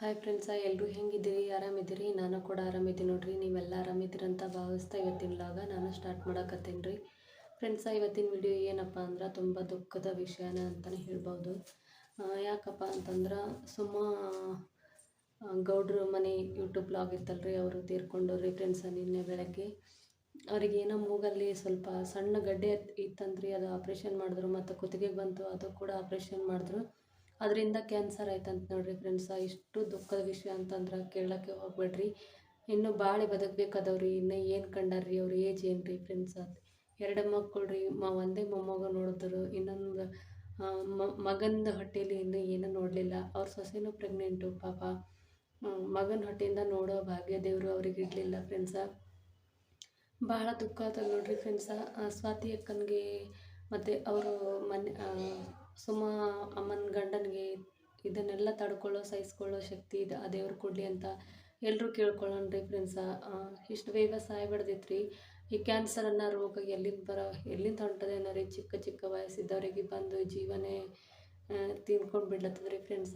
Hi friends ಎಲ್ಲರೂ ಹೆಂಗಿದ್ದೀರಿ? ಆರಾಮಿದ್ದೀರಿ? ನಾನು ಕೂಡ ಆರಾಮಿದ್ದೀನಿ ನೋಡ್ರಿ. ನೀವೆಲ್ಲ ಆರಾಮಿದ್ದೀರಂತ ಭಾವಿಸ್ತಾ ಇವತ್ತಿನ ಲಾಗ ನಾನು ಸ್ಟಾರ್ಟ್ ಮಾಡಕತ್ತೀನಿ ರೀ ಫ್ರೆಂಡ್ಸ ಇವತ್ತಿನ ವಿಡಿಯೋ ಏನಪ್ಪ ಅಂದ್ರೆ ತುಂಬ ದುಃಖದ ವಿಷಯನ ಅಂತಲೇ ಹೇಳ್ಬೋದು. ಯಾಕಪ್ಪ ಅಂತಂದ್ರೆ ಸುಮ್ಮ ಗೌಡ್ರ ಮನೆ ಯೂಟ್ಯೂಬ್ ಬ್ಲಾಗ್ ಇತ್ತಲ್ರಿ, ಅವರು ತೀರ್ಕೊಂಡು ರೀ ಫ್ರೆಂಡ್ಸ ನಿನ್ನೆ ಬೆಳಗ್ಗೆ. ಅವ್ರಿಗೇನೋ ಮೂಗಲ್ಲಿ ಸ್ವಲ್ಪ ಸಣ್ಣ ಗಡ್ಡೆ ಇತ್ತಂದ್ರಿ ಅದು ಆಪ್ರೇಷನ್ ಮಾಡಿದ್ರು, ಮತ್ತು ಕುತ್ತಿಗೆಗೆ ಬಂತು, ಅದು ಕೂಡ ಆಪ್ರೇಷನ್ ಮಾಡಿದ್ರು. ಅದರಿಂದ ಕ್ಯಾನ್ಸರ್ ಆಯ್ತಂತ ನೋಡ್ರಿ ಫ್ರೆಂಡ್ಸ ಇಷ್ಟು ದುಃಖದ ವಿಷಯ ಅಂತಂದ್ರೆ ಕೇಳೋಕ್ಕೆ ಹೋಗ್ಬೇಡ್ರಿ. ಇನ್ನು ಬಾಳೆ ಬದುಕಬೇಕಾದವ್ರಿ, ಇನ್ನು ಏನು ಕಂಡಾರ್ರಿ ಅವ್ರ ಏಜ್ ಏನು ರೀ ಫ್ರೆಂಡ್ಸ್ ಅದು. ಎರಡು ಮಕ್ಕಳು ರೀ ಮ, ಒಂದೇ ಮೊಮ್ಮಗ ನೋಡಿದ್ರು, ಇನ್ನೊಂದು ಮಗನ ಹೊಟ್ಟೆಯಲ್ಲಿ ಇನ್ನು ಏನೂ ನೋಡಲಿಲ್ಲ. ಅವ್ರ ಸೊಸೆನೂ ಪ್ರೆಗ್ನೆಂಟು ಪಾಪ. ಮಗನ ಹೊಟ್ಟೆಯಿಂದ ನೋಡೋ ಭಾಗ್ಯ ದೇವರು ಅವ್ರಿಗೆ ಇರಲಿಲ್ಲ ಫ್ರೆಂಡ್ಸ ಭಾಳ ದುಃಖ ಆತದ ನೋಡ್ರಿ ಫ್ರೆಂಡ್ಸ ಸ್ವಾತಿ ಅಕ್ಕನಿಗೆ ಮತ್ತು ಅವರು ಮನೆ ಸುಮ ಅಮ್ಮನ ಗಂಡನಿಗೆ ಇದನ್ನೆಲ್ಲ ತಡ್ಕೊಳ್ಳೋ, ಸಹಿಸ್ಕೊಳ್ಳೋ ಶಕ್ತಿ ಇದೆ. ಆ ದೇವ್ರು ಕೊಡಲಿ ಅಂತ ಎಲ್ಲರೂ ಕೇಳ್ಕೊಳ್ಳೋಣ ರೀ ಫ್ರೆಂಡ್ಸ ಇಷ್ಟು ಬೇಗ ಸಾಯ್ಬಿಡ್ದೈತ್ರಿ ಈ ಕ್ಯಾನ್ಸರ್ ಅನ್ನೋ ರೋಗ ಎಲ್ಲಿಂದ ಬರೋ, ಎಲ್ಲಿಂದ ಹೊಂಟದೆ ಅನ್ನೋ ರೀ ಚಿಕ್ಕ ಚಿಕ್ಕ ವಯಸ್ಸಿದ್ದವರಿಗೆ ಬಂದು ಜೀವನೇ ತಿನ್ಕೊಂಡು ಬಿಡ್ಲತ್ತದ ರೀ ಫ್ರೆಂಡ್ಸ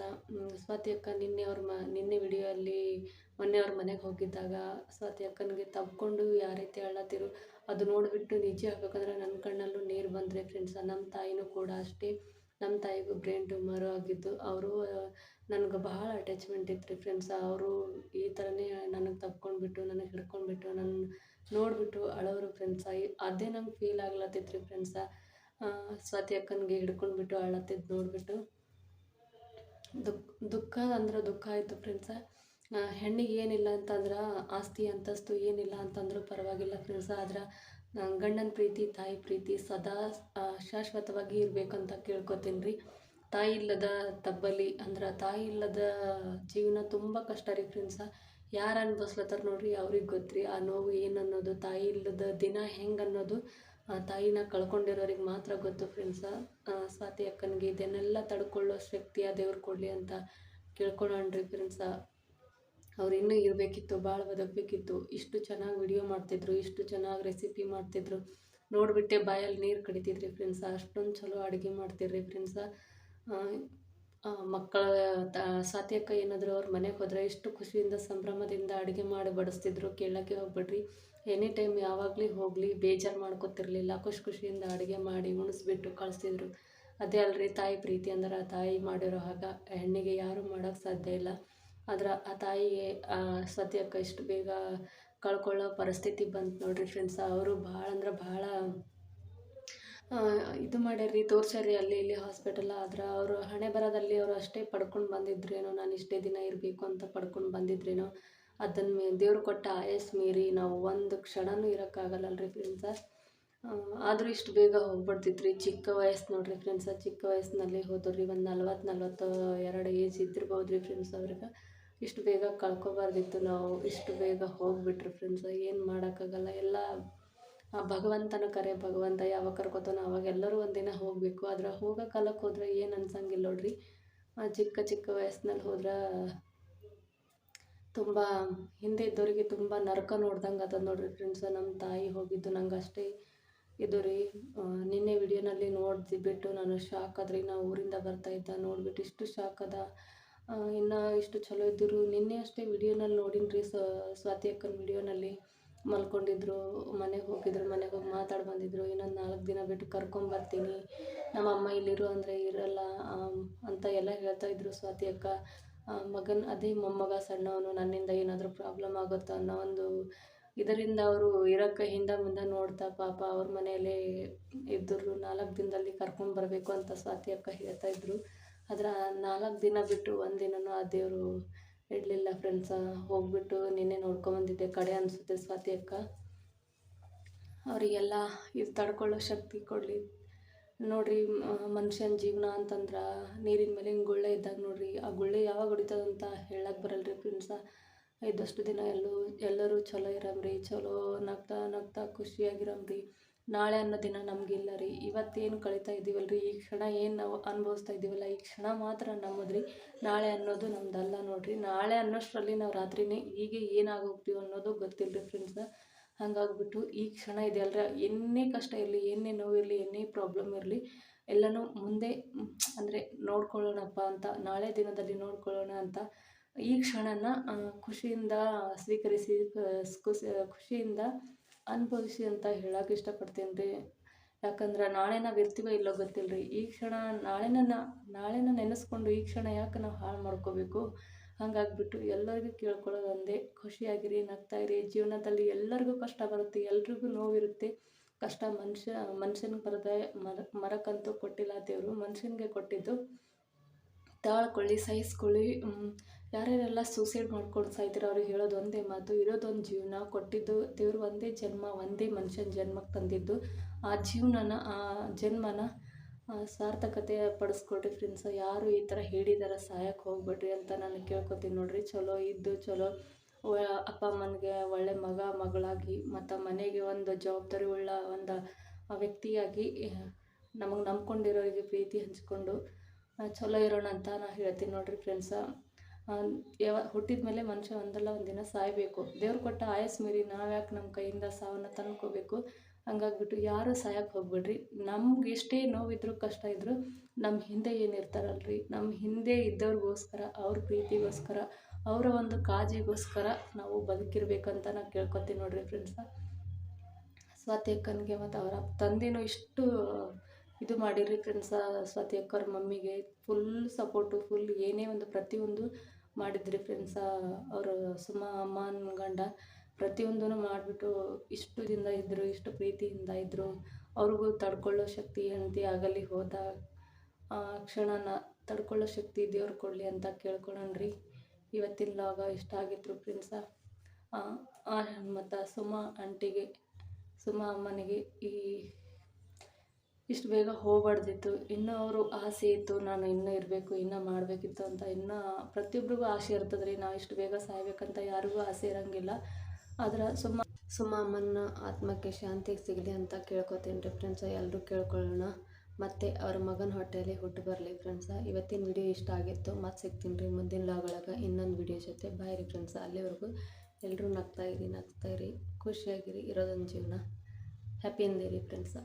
ಸ್ವಾತಿ ಅಕ್ಕ ನಿನ್ನೆ ಅವ್ರ ಮ, ನಿನ್ನೆ ವಿಡಿಯೋಲ್ಲಿ ಮೊನ್ನೆ ಅವ್ರ ಮನೆಗೆ ಹೋಗಿದ್ದಾಗ ಸ್ವಾತಿ ಅಕ್ಕನಿಗೆ ತಬ್ಕೊಂಡು ಯಾವ ರೀತಿ ಹೇಳತ್ತಿರು ಅದು ನೋಡಿಬಿಟ್ಟು ನಿಜ ಹಾಕಬೇಕಂದ್ರೆ ನನ್ನ ಕಣ್ಣಲ್ಲೂ ನೀರು ಬಂದರೆ ಫ್ರೆಂಡ್ಸ ನಮ್ಮ ತಾಯಿನೂ ಕೂಡ ಅಷ್ಟೇ. ನಮ್ಮ ತಾಯಿಗೂ ಬ್ರೈನ್ ಟ್ಯೂಮರ್ ಆಗಿದ್ದು ಅವರು ನನಗೆ ಬಹಳ ಅಟ್ಯಾಚ್ಮೆಂಟ್ ಇತ್ತು ರೀ ಫ್ರೆಂಡ್ಸ್ ಅವರು ಈ ಥರನೇ ನನಗೆ ತಪ್ಕೊಂಡ್ಬಿಟ್ಟು, ನನಗೆ ಹಿಡ್ಕೊಂಡ್ಬಿಟ್ಟು ನನ್ನ ನೋಡಿಬಿಟ್ಟು ಅಳೋರು ಫ್ರೆಂಡ್ಸ ಅದೇ ನಂಗೆ ಫೀಲ್ ಆಗ್ಲತ್ತಿತ್ತು ರೀ ಫ್ರೆಂಡ್ಸ ಸ್ವಾತಿ ಅಕ್ಕನಿಗೆ ಹಿಡ್ಕೊಂಡ್ಬಿಟ್ಟು ಅಳತ್ತಿದ್ದು ನೋಡಿಬಿಟ್ಟು ದುಃಖ ದುಃಖ ಅಂದ್ರೆ ದುಃಖ ಆಯಿತು ಫ್ರೆಂಡ್ಸ ಹೆಣ್ಣಿಗೆ ಏನಿಲ್ಲ ಅಂತಂದ್ರೆ ಆಸ್ತಿ ಅಂತಸ್ತು ಏನಿಲ್ಲ ಅಂತಂದರೂ ಪರವಾಗಿಲ್ಲ ಫ್ರೆಂಡ್ಸ್ ಆದ್ರೆ ಗಂಡನ ಪ್ರೀತಿ, ತಾಯಿ ಪ್ರೀತಿ ಸದಾ ಶಾಶ್ವತವಾಗಿ ಇರಬೇಕಂತ ಕೇಳ್ಕೊತೀನಿ ರೀ ತಾಯಿ ಇಲ್ಲದ ತಬ್ಬಲಿ ಅಂದ್ರೆ ತಾಯಿ ಇಲ್ಲದ ಜೀವನ ತುಂಬ ಕಷ್ಟ ರೀ ಫ್ರೆಂಡ್ಸ ಯಾರು ಅನ್ಭವಿಸ್ಲತ್ತಾರ ನೋಡ್ರಿ ಅವ್ರಿಗೆ ಗೊತ್ತ್ರಿ ಆ ನೋವು ಏನು ಅನ್ನೋದು ತಾಯಿ ಇಲ್ಲದ ದಿನ ಹೆಂಗೆ ಅನ್ನೋದು ತಾಯಿನ ಕಳ್ಕೊಂಡಿರೋರಿಗೆ ಮಾತ್ರ ಗೊತ್ತು ಫ್ರೆಂಡ್ಸ ಸ್ವಾತಿ ಅಕ್ಕನಿಗೆ ಇದನ್ನೆಲ್ಲ ತಡ್ಕೊಳ್ಳೋ ಶಕ್ತಿ ಆ ದೇವ್ರು ಕೊಡಲಿ ಅಂತ ಕೇಳ್ಕೊಳ್ಳೋಣ್ರಿ ಫ್ರೆಂಡ್ಸ ಅವ್ರು ಇನ್ನೂ ಇರಬೇಕಿತ್ತು ಭಾಳ ಬದುಕಬೇಕಿತ್ತು. ಇಷ್ಟು ಚೆನ್ನಾಗಿ ವಿಡಿಯೋ ಮಾಡ್ತಿದ್ರು, ಇಷ್ಟು ಚೆನ್ನಾಗಿ ರೆಸಿಪಿ ಮಾಡ್ತಿದ್ರು. ನೋಡಿಬಿಟ್ಟೆ ಬಾಯಲ್ಲಿ ನೀರು ಕಡಿತಿದ್ರಿ ಫ್ರೆಂಡ್ಸ ಅಷ್ಟೊಂದು ಚಲೋ ಅಡುಗೆ ಮಾಡ್ತಿರ್ರಿ ಫ್ರೆಂಡ್ಸ ಮಕ್ಕಳ ಅಕ್ಕ ಏನಾದರೂ ಅವ್ರ ಮನೆಗೆ ಹೋದ್ರೆ ಎಷ್ಟು ಖುಷಿಯಿಂದ, ಸಂಭ್ರಮದಿಂದ ಅಡುಗೆ ಮಾಡಿ ಬಡಿಸ್ತಿದ್ರು, ಕೇಳೋಕ್ಕೆ ಹೋಗ್ಬಿಡ್ರಿ. ಎನಿ ಟೈಮ್ ಯಾವಾಗಲೂ ಹೋಗಲಿ, ಬೇಜಾರು ಮಾಡ್ಕೊತಿರ್ಲಿಲ್ಲ, ಖುಷಿ ಖುಷಿಯಿಂದ ಅಡುಗೆ ಮಾಡಿ ಉಣಿಸ್ಬಿಟ್ಟು ಕಳಿಸ್ತಿದ್ರು. ಅದೇ ಅಲ್ರಿ ತಾಯಿ ಪ್ರೀತಿ ಅಂದ್ರೆ ತಾಯಿ ಮಾಡಿರೋ ಹಾಗ ಹೆಣ್ಣಿಗೆ ಯಾರೂ ಮಾಡೋಕ್ಕೆ ಸಾಧ್ಯ ಇಲ್ಲ. ಆದ್ರೆ ಆ ತಾಯಿಗೆ ಸದ್ಯಕ್ಕೆ ಇಷ್ಟು ಬೇಗ ಕಳ್ಕೊಳ್ಳೋ ಪರಿಸ್ಥಿತಿ ಬಂತು ನೋಡ್ರಿ ಫ್ರೆಂಡ್ಸ್ ಅವರು ಭಾಳ ಅಂದ್ರೆ ಭಾಳ ಇದು ಮಾಡ್ಯಾರ್ರಿ, ತೋರ್ಸ್ಯಾರ್ರಿ ಅಲ್ಲಿ ಇಲ್ಲಿ ಹಾಸ್ಪಿಟಲ್ ಆದ್ರೆ ಅವರು ಹಣೆ ಬರೋದಲ್ಲಿ ಅವರು ಅಷ್ಟೇ ಪಡ್ಕೊಂಡು ಬಂದಿದ್ರೇನೋ, ನಾನು ಇಷ್ಟೇ ದಿನ ಇರಬೇಕು ಅಂತ ಪಡ್ಕೊಂಡು ಬಂದಿದ್ರೇನೋ ಅದನ್ನು ದೇವ್ರು ಕೊಟ್ಟ ಆಯಸ್ ಮೀರಿ ನಾವು ಒಂದು ಕ್ಷಣನೂ ಇರೋಕ್ಕಾಗಲ್ಲಲ್ರಿ ಫ್ರೆಂಡ್ಸ ಆದರೂ ಇಷ್ಟು ಬೇಗ ಹೋಗ್ಬಿಡ್ತಿತ್ತು ರೀ ಚಿಕ್ಕ ವಯಸ್ಸು ನೋಡ್ರಿ ಫ್ರೆಂಡ್ಸ ಚಿಕ್ಕ ವಯಸ್ಸಿನಲ್ಲಿ ಹೋದ್ರಿ, ಒಂದು ನಲ್ವತ್ತು ನಲ್ವತ್ತು ಎರಡು ಏಜ್ ಇದ್ದಿರ್ಬೋದು ರೀ ಫ್ರೆಂಡ್ಸ್ ಅವ್ರಿಗೆ. ಇಷ್ಟು ಬೇಗ ಕಳ್ಕೊಬಾರ್ದಿತ್ತು ನಾವು, ಇಷ್ಟು ಬೇಗ ಹೋಗಿಬಿಟ್ರು ಫ್ರೆಂಡ್ಸ್ ಏನು ಮಾಡೋಕ್ಕಾಗಲ್ಲ. ಎಲ್ಲ, ಆ ಭಗವಂತನ ಕರೆ, ಭಗವಂತ ಯಾವಾಗ ಕರ್ಕೋತಾನೋ ಅವಾಗ ಎಲ್ಲರೂ ಒಂದಿನ ಹೋಗಬೇಕು. ಆದ್ರೆ ಹೋಗೋ ಕಾಲಕ್ಕೆ ಹೋದ್ರೆ ಏನು ಅನ್ಸಂಗಿಲ್ಲ ನೋಡ್ರಿ. ಚಿಕ್ಕ ಚಿಕ್ಕ ವಯಸ್ಸಿನಲ್ಲಿ ಹೋದ್ರೆ ತುಂಬ, ಹಿಂದೆ ಇದ್ದವರಿಗೆ ತುಂಬ ನರಕ ನೋಡ್ದಂಗೆ ಅದ ನೋಡ್ರಿ ಫ್ರೆಂಡ್ಸ್ ನಮ್ಮ ತಾಯಿ ಹೋಗಿದ್ದು ನಂಗೆ ಅಷ್ಟೇ ಇದು ರೀ. ನಿನ್ನೆ ವಿಡಿಯೋನಲ್ಲಿ ನೋಡ್ದಿಬಿಟ್ಟು ನಾನು ಶಾಕ್ ಆದ್ರಿ. ನಾವು ಊರಿಂದ ಬರ್ತಾ ಇದ್ದ, ನೋಡ್ಬಿಟ್ಟು ಇಷ್ಟು ಶಾಕ್ ಅದ. ಇನ್ನು ಇಷ್ಟು ಚಲೋ ಇದ್ದರು. ನಿನ್ನೆ ಅಷ್ಟೇ ವಿಡಿಯೋನಲ್ಲಿ ನೋಡಿನಿ ರೀ ಸ್ವಾತಿ ಅಕ್ಕನ ವಿಡಿಯೋನಲ್ಲಿ. ಮಲ್ಕೊಂಡಿದ್ರು, ಮನೆಗೆ ಹೋಗಿದ್ರು, ಮನೆಗೆ ಹೋಗಿ ಮಾತಾಡಿ ಬಂದಿದ್ರು. ಇನ್ನೊಂದು ನಾಲ್ಕು ದಿನ ಬಿಟ್ಟು ಕರ್ಕೊಂಬರ್ತೀನಿ ನಮ್ಮ ಅಮ್ಮ ಇಲ್ಲಿರು ಅಂದರೆ ಇರಲ್ಲ ಅಂತ ಎಲ್ಲ ಹೇಳ್ತಾ ಇದ್ರು ಸ್ವಾತಿ ಅಕ್ಕ ಮಗನ ಅದೇ ಮೊಮ್ಮಗ, ಸಣ್ಣವನು, ನನ್ನಿಂದ ಏನಾದರೂ ಪ್ರಾಬ್ಲಮ್ ಆಗುತ್ತೋ ಅನ್ನೋ ಒಂದು ಇದರಿಂದ ಅವರು ಇರೋಕ್ಕೆ ಹಿಂದೆ ಮುಂದೆ ನೋಡ್ತಾ ಪಾಪ ಅವ್ರ ಮನೆಯಲ್ಲೇ ಇದ್ದರು ನಾಲ್ಕು ದಿನದಲ್ಲಿ ಕರ್ಕೊಂಡು ಬರಬೇಕು ಅಂತ ಸ್ವಾತಿ ಅಕ್ಕ ಹೇಳ್ತಾ ಆದ್ರೆ ನಾಲ್ಕು ದಿನ ಬಿಟ್ಟು ಒಂದು ದಿನನೂ ಆ ದೇವರು ಇಡಲಿಲ್ಲ ಫ್ರೆಂಡ್ಸ ಹೋಗ್ಬಿಟ್ಟು ನಿನ್ನೆ ನೋಡ್ಕೊಂಬಂದಿದ್ದೆ ಕಡೆ ಅನಿಸುತ್ತೆ ಸ್ವಾತಿ ಅಕ್ಕ. ಅವರಿಗೆಲ್ಲ ಇದು ತಡ್ಕೊಳ್ಳೋ ಶಕ್ತಿ ಕೊಡಲಿ. ನೋಡ್ರಿ ಮನುಷ್ಯನ ಜೀವನ ಅಂತಂದ್ರೆ ನೀರಿನ ಮೇಲೆ ಹಿಂಗೆ ಗುಳ್ಳೆ ಇದ್ದಾಗ ನೋಡ್ರಿ, ಆ ಗುಳ್ಳೆ ಯಾವಾಗ ಹೊಡಿತದಂತ ಹೇಳಕ್ಕೆ ಬರಲ್ರಿ ಫ್ರೆಂಡ್ಸ ಇದ್ದಷ್ಟು ದಿನ ಎಲ್ಲೂ, ಎಲ್ಲರೂ ಚಲೋ ಇರಮ್ರಿ, ಚಲೋ ನಗ್ತಾ ನಗ್ತಾ ಖುಷಿಯಾಗಿರಮ್ರಿ. ನಾಳೆ ಅನ್ನೋ ದಿನ ನಮಗಿಲ್ಲ ರೀ. ಇವತ್ತೇನು ಕಳೀತಾ ಇದ್ದೀವಲ್ಲ ರೀ? ಈ ಕ್ಷಣ ಏನು ನಾವು ಅನುಭವಿಸ್ತಾ ಇದ್ದೀವಲ್ಲ? ಈ ಕ್ಷಣ ಮಾತ್ರ ನಮ್ಮದ್ರಿ. ನಾಳೆ ಅನ್ನೋದು ನಮ್ದಲ್ಲ ನೋಡ್ರಿ. ನಾಳೆ ಅನ್ನೋಷ್ಟರಲ್ಲಿ ನಾವು ರಾತ್ರಿನೇ ಈಗ ಏನಾಗೋಗ್ತೀವಿ ಅನ್ನೋದು ಗೊತ್ತಿಲ್ಲ ರೀ ಫ್ರೆಂಡ್ಸ್ನ ಹಂಗಾಗ್ಬಿಟ್ಟು ಈ ಕ್ಷಣ ಇದೆಯಲ್ರ? ಏನೇ ಕಷ್ಟ ಇರಲಿ ಏನೇ ನೋವು ಇರಲಿ ಏನೇ ಪ್ರಾಬ್ಲಮ್ ಇರಲಿ, ಎಲ್ಲನೂ ಮುಂದೆ ಅಂದರೆ ನೋಡ್ಕೊಳ್ಳೋಣಪ್ಪ ಅಂತ, ನಾಳೆ ದಿನದಲ್ಲಿ ನೋಡ್ಕೊಳ್ಳೋಣ ಅಂತ ಈ ಕ್ಷಣನ ಖುಷಿಯಿಂದ ಸ್ವೀಕರಿಸಿ ಖುಷಿ, ಖುಷಿಯಿಂದ ಅನುಭವಿಸಿ ಅಂತ ಹೇಳಕ್ಕೆ ಇಷ್ಟಪಡ್ತೀನಿ ರೀ ಯಾಕಂದ್ರೆ ನಾಳೆ ನಾವು ಇರ್ತೀವೋ ಇಲ್ಲೋ ಗೊತ್ತಿಲ್ಲ ರೀ ಈ ಕ್ಷಣ ನಾಳೆನ ನಾಳೆನ ನೆನೆಸ್ಕೊಂಡು ಈ ಕ್ಷಣ ಯಾಕೆ ನಾವು ಹಾಳು ಮಾಡ್ಕೋಬೇಕು? ಹಾಗಾಗ್ಬಿಟ್ಟು ಎಲ್ಲರಿಗೂ ಕೇಳ್ಕೊಳ್ಳೋದು ಒಂದೇ. ಖುಷಿಯಾಗಿರಿ, ನಗ್ತಾಯಿರಿ. ಜೀವನದಲ್ಲಿ ಎಲ್ಲರಿಗೂ ಕಷ್ಟ ಬರುತ್ತೆ, ಎಲ್ರಿಗೂ ನೋವಿರುತ್ತೆ. ಕಷ್ಟ ಮನುಷ್ಯ ಮನುಷ್ಯನಿಗೆ ಬರದೆ ಮರ ಮರಕ್ಕಂತೂ ಕೊಟ್ಟಿಲ್ಲ ದೇವರು. ಮನುಷ್ಯನಿಗೆ ಕೊಟ್ಟಿದ್ದು ತಾಳ್ಕೊಳ್ಳಿ, ಸಹಿಸ್ಕೊಳ್ಳಿ. ಯಾರ್ಯಾರೆಲ್ಲ ಸೂಸೈಡ್ ಮಾಡ್ಕೊಂಡು ಸಾಯ್ತಾರೆ ಅವ್ರಿಗೆ ಹೇಳೋದು ಒಂದೇ ಮಾತು, ಇರೋದೊಂದು ಜೀವನ ಕೊಟ್ಟಿದ್ದು ದೇವ್ರು ಒಂದೇ ಜನ್ಮ, ಒಂದೇ ಮನುಷ್ಯನ ಜನ್ಮಕ್ಕೆ ತಂದಿದ್ದು. ಆ ಜೀವನನ, ಆ ಜನ್ಮನ ಸಾರ್ಥಕತೆ ಪಡಿಸ್ಕೊಡ್ರಿ ಫ್ರೆಂಡ್ಸ್ ಯಾರು ಈ ಥರ ಹೇಳಿದಾರ ಸಾಯಕ್ಕೆ ಹೋಗ್ಬೇಡ್ರಿ ಅಂತ ನಾನು ಕೇಳ್ಕೊತೀನಿ ನೋಡ್ರಿ. ಚಲೋ ಇದ್ದು ಚಲೋ ಅಪ್ಪ ಅಮ್ಮನಿಗೆ ಒಳ್ಳೆ ಮಗ, ಮಗಳಾಗಿ, ಮತ್ತು ಮನೆಗೆ ಒಂದು ಜವಾಬ್ದಾರಿ ಉಳ್ಳ ಒಂದು ವ್ಯಕ್ತಿಯಾಗಿ ನಮಗೆ ನಂಬ್ಕೊಂಡಿರೋರಿಗೆ ಪ್ರೀತಿ ಹಂಚ್ಕೊಂಡು ಚಲೋ ಇರೋಣ ಅಂತ ನಾನು ಹೇಳ್ತೀನಿ ನೋಡ್ರಿ ಫ್ರೆಂಡ್ಸ ಯಾವ ಹುಟ್ಟಿದ ಮೇಲೆ ಮನುಷ್ಯ ಒಂದಲ್ಲ ಒಂದಿನ ಸಾಯಬೇಕು. ದೇವ್ರು ಕೊಟ್ಟ ಆಯಸ್ ಮೀರಿ ನಾವ್ಯಾಕೆ ನಮ್ಮ ಕೈಯಿಂದ ಸಾವನ್ನ ತಂದ್ಕೋಬೇಕು. ಹಂಗಾಗ್ಬಿಟ್ಟು ಯಾರು ಸಾಯಕ್ಕೆ ಹೋಗ್ಬೇಡ್ರಿ. ನಮ್ಗೆ ಎಷ್ಟೇ ನೋವಿದ್ರು ಕಷ್ಟ ಇದ್ದರೂ ನಮ್ಮ ಹಿಂದೆ ಏನಿರ್ತಾರಲ್ರಿ? ನಮ್ಮ ಹಿಂದೆ ಇದ್ದವ್ರಿಗೋಸ್ಕರ, ಅವ್ರ ಪ್ರೀತಿಗೋಸ್ಕರ, ಅವರ ಒಂದು ಕಾಜಿಗೋಸ್ಕರ ನಾವು ಬದುಕಿರ್ಬೇಕಂತ ನಾನು ಕೇಳ್ಕೊತೀನಿ ನೋಡ್ರಿ ಫ್ರೆಂಡ್ಸ ಸ್ವಾತಿ ಅಕ್ಕನಿಗೆ ಮತ್ತು ಅವರ ತಂದೆನೂ ಇಷ್ಟು ಇದು ಮಾಡಿರಿ ಫ್ರೆಂಡ್ಸ ಸ್ವಾತಿ ಅಕ್ಕವ್ರ ಮಮ್ಮಿಗೆ ಫುಲ್ ಸಪೋರ್ಟು ಫುಲ್ ಏನೇ ಒಂದು ಪ್ರತಿಯೊಂದು ಮಾಡಿದ್ರಿ ಫ್ರೆಂಡ್ಸ ಅವರು ಸುಮ್ಮ ಅಮ್ಮನ ಗಂಡ ಪ್ರತಿಯೊಂದೂ ಮಾಡಿಬಿಟ್ಟು ಇಷ್ಟು ದಿನ ಇದ್ದರು ಇಷ್ಟು ಪ್ರೀತಿಯಿಂದ ಇದ್ದರು ಅವ್ರಿಗೂ ತಡ್ಕೊಳ್ಳೋ ಶಕ್ತಿ ಹೆಂಡತಿ ಆಗಲಿ ಹೋದ ಕ್ಷಣನ ತಡ್ಕೊಳ್ಳೋ ಶಕ್ತಿ ದೇವ್ರು ಕೊಡಲಿ ಅಂತ ಕೇಳ್ಕೊಳಣ್ರಿ ಇವತ್ತಿನ ಲಾಗ ಇಷ್ಟ ಆಗಿತ್ತು ಫ್ರೆಂಡ್ಸ ಮತ್ತು ಸುಮ ಆಂಟಿಗೆ, ಸುಮ ಅಮ್ಮನಿಗೆ ಈ ಇಷ್ಟು ಬೇಗ ಹೋಗ್ಬಾರ್ದಿತ್ತು. ಇನ್ನೂ ಅವರು ಆಸೆ ಇತ್ತು, ನಾನು ಇನ್ನೂ ಇರಬೇಕು, ಇನ್ನೂ ಮಾಡಬೇಕಿತ್ತು ಅಂತ ಇನ್ನೂ ಪ್ರತಿಯೊಬ್ಬರಿಗೂ ಆಸೆ ಇರ್ತದೆ ರೀ ನಾವು ಇಷ್ಟು ಬೇಗ ಸಾಯ್ಬೇಕಂತ ಯಾರಿಗೂ ಆಸೆ ಇರೋಂಗಿಲ್ಲ. ಆದ್ರೆ ಸುಮ್ಮ ಸುಮ್ಮ ಅಮ್ಮನ ಆತ್ಮಕ್ಕೆ ಶಾಂತಿ ಸಿಗಲಿ ಅಂತ ಕೇಳ್ಕೊತೀನಿ ರೀ ಫ್ರೆಂಡ್ಸ ಎಲ್ಲರೂ ಕೇಳ್ಕೊಳ್ಳೋಣ. ಮತ್ತು ಅವ್ರ ಮಗನ ಹೊಟ್ಟೆಯಲ್ಲಿ ಹುಟ್ಟು ಬರಲಿ ಫ್ರೆಂಡ್ಸ ಇವತ್ತಿನ ವಿಡಿಯೋ ಇಷ್ಟ ಆಗಿತ್ತು ಮತ್ತೆ ಸಿಗ್ತೀನಿ ರೀ ಮುಂದಿನ ಲಾಗೊಳಗೆ ಇನ್ನೊಂದು ವಿಡಿಯೋ ಜೊತೆ. ಬಾಯ್ ರೀ ಫ್ರೆಂಡ್ಸ ಅಲ್ಲಿವರೆಗೂ ಎಲ್ಲರೂ ನಗ್ತಾಯಿರಿ ನಗ್ತಾಯಿರಿ ಖುಷಿಯಾಗಿರಿ, ಇರೋದೊಂದು ಜೀವನ. ಹ್ಯಾಪಿಯಿಂದಿರಿ ಫ್ರೆಂಡ್ಸ